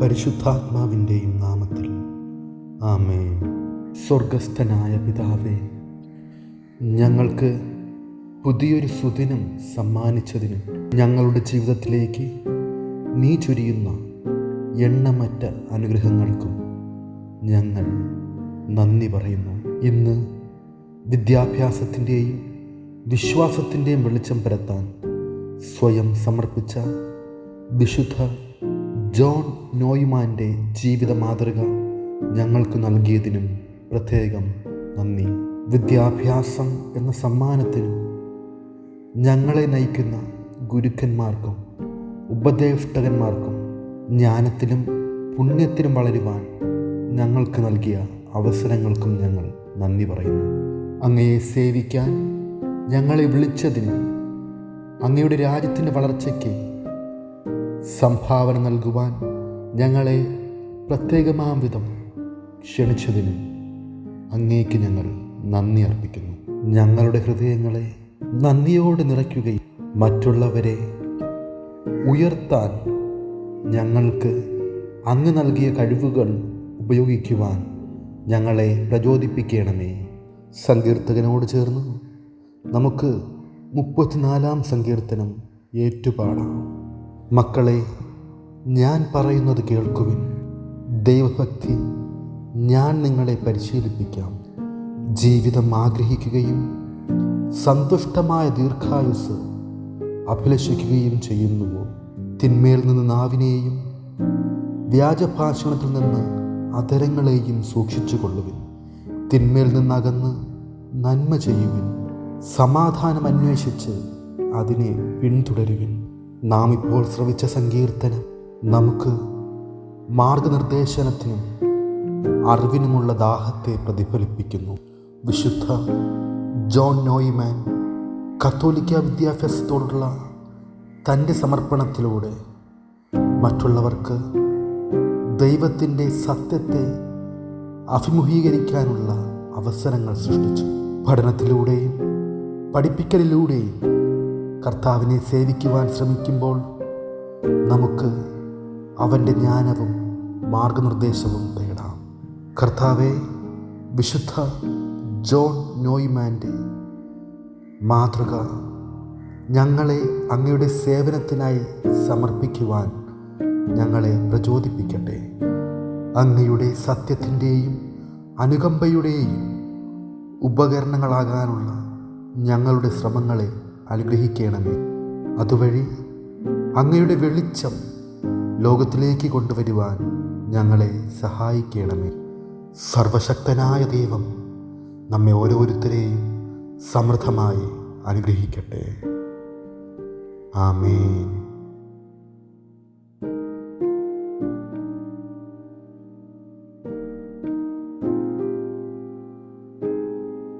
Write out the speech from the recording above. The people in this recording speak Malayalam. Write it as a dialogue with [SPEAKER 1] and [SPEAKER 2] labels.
[SPEAKER 1] പരിശുദ്ധാത്മാവിന്റെയും നാമത്തിൽ. ആമേ സ്വർഗസ്ഥനായ പിതാവേ ഞങ്ങൾക്ക് പുതിയൊരു സുദിനം സമ്മാനിച്ചതിന് ഞങ്ങളുടെ ജീവിതത്തിലേക്ക് നീ ചൊരിയുന്ന എണ്ണമറ്റ അനുഗ്രഹങ്ങൾക്കും ഞങ്ങൾ നന്ദി പറയുന്നു. ഇന്ന് വിദ്യാഭ്യാസത്തിന്റെയും വിശ്വാസത്തിന്റെയും വെളിച്ചം പരത്താൻ സ്വയം സമർപ്പിച്ച വിശുദ്ധ ജോൺ നോയ്മാന്റെ ജീവിത മാതൃക ഞങ്ങൾക്ക് നൽകിയതിനും പ്രത്യേകം നന്ദി. വിദ്യാഭ്യാസം എന്ന സമ്മാനത്തിനും ഞങ്ങളെ നയിക്കുന്ന ഗുരുക്കന്മാർക്കും ഉപദേഷ്ടകന്മാർക്കും ജ്ഞാനത്തിലും പുണ്യത്തിലും വളരുവാൻ ഞങ്ങൾക്ക് നൽകിയ അവസരങ്ങൾക്കും ഞങ്ങൾ നന്ദി പറയുന്നു. അങ്ങയെ സേവിക്കാൻ ഞങ്ങളെ വിളിച്ചതിനും അങ്ങയുടെ രാജ്യത്തിന്റെ വളർച്ചയ്ക്ക് സംഭാവന നൽകുവാൻ ഞങ്ങളെ പ്രത്യേകമാം വിധം ക്ഷണിച്ചതിന് അങ്ങേക്ക് ഞങ്ങൾ നന്ദി അർപ്പിക്കുന്നു. ഞങ്ങളുടെ ഹൃദയങ്ങളെ നന്ദിയോട് നിറയ്ക്കുകയും മറ്റുള്ളവരെ ഉയർത്താൻ ഞങ്ങൾക്ക് അങ്ങ് നൽകിയ കഴിവുകൾ ഉപയോഗിക്കുവാൻ ഞങ്ങളെ പ്രചോദിപ്പിക്കണമേ. സങ്കീർത്തകനോട് ചേർന്ന് നമുക്ക് മുപ്പത്തിനാലാം സങ്കീർത്തനം ഏറ്റുപാടാം. മക്കളെ ഞാൻ പറയുന്നത് കേൾക്കുവിൻ. ദൈവഭക്തി ഞാൻ നിങ്ങളെ പരിശീലിപ്പിക്കാം. ജീവിതം ആഗ്രഹിക്കുകയും സന്തുഷ്ടമായ ദീർഘായുസ് അഭിലഷിക്കുകയും ചെയ്യുന്നുവോ? തിന്മയിൽ നിന്ന് നാവിനെയും വ്യാജഭാഷണത്തിൽ നിന്ന് അതരങ്ങളെയും സൂക്ഷിച്ചു കൊള്ളുവിൻ തിന്മയിൽ നിന്നകന്ന് നന്മ ചെയ്യുവിൻ. സമാധാനം അന്വേഷിച്ച് അതിനെ പിന്തുടരുവിൻ. നാം ഇപ്പോൾ ശ്രവിച്ച സങ്കീർത്തനം നമുക്ക് മാർഗനിർദ്ദേശനത്തിനും അറിവിനുമുള്ള ദാഹത്തെ പ്രതിഫലിപ്പിക്കുന്നു. വിശുദ്ധ ജോൺ നോയിമാൻ കത്തോലിക്ക വിദ്യാഭ്യാസത്തോടുള്ള തന്റെ സമർപ്പണത്തിലൂടെ മറ്റുള്ളവർക്ക് ദൈവത്തിന്റെ സത്യത്തെ അഭിമുഖീകരിക്കാനുള്ള അവസരങ്ങൾ സൃഷ്ടിച്ചു. പഠനത്തിലൂടെയും പഠിപ്പിക്കലിലൂടെയും കർത്താവിനെ സേവിക്കുവാൻ ശ്രമിക്കുമ്പോൾ നമുക്ക് അവന്റെ ജ്ഞാനവും മാർഗനിർദ്ദേശവും തേടാം. കർത്താവെ വിശുദ്ധ ജോൺ നോയ്മാന്റെ മാതൃക ഞങ്ങളെ അങ്ങയുടെ സേവനത്തിനായി സമർപ്പിക്കുവാൻ ഞങ്ങളെ പ്രചോദിപ്പിക്കട്ടെ. അങ്ങയുടെ സത്യത്തിന്റെയും അനുകമ്പയുടെയും ഉപകരണങ്ങളാകാനുള്ള ഞങ്ങളുടെ ശ്രമങ്ങളെ അനുഗ്രഹിക്കണമേ. അതുവഴി അങ്ങയുടെ വെളിച്ചം ലോകത്തിലേക്ക് കൊണ്ടുവരുവാൻ ഞങ്ങളെ സഹായിക്കണമേ. സർവശക്തനായ ദൈവം നമ്മെ ഓരോരുത്തരെയും സമൃദ്ധമായി അനുഗ്രഹിക്കട്ടെ. ആമേൻ.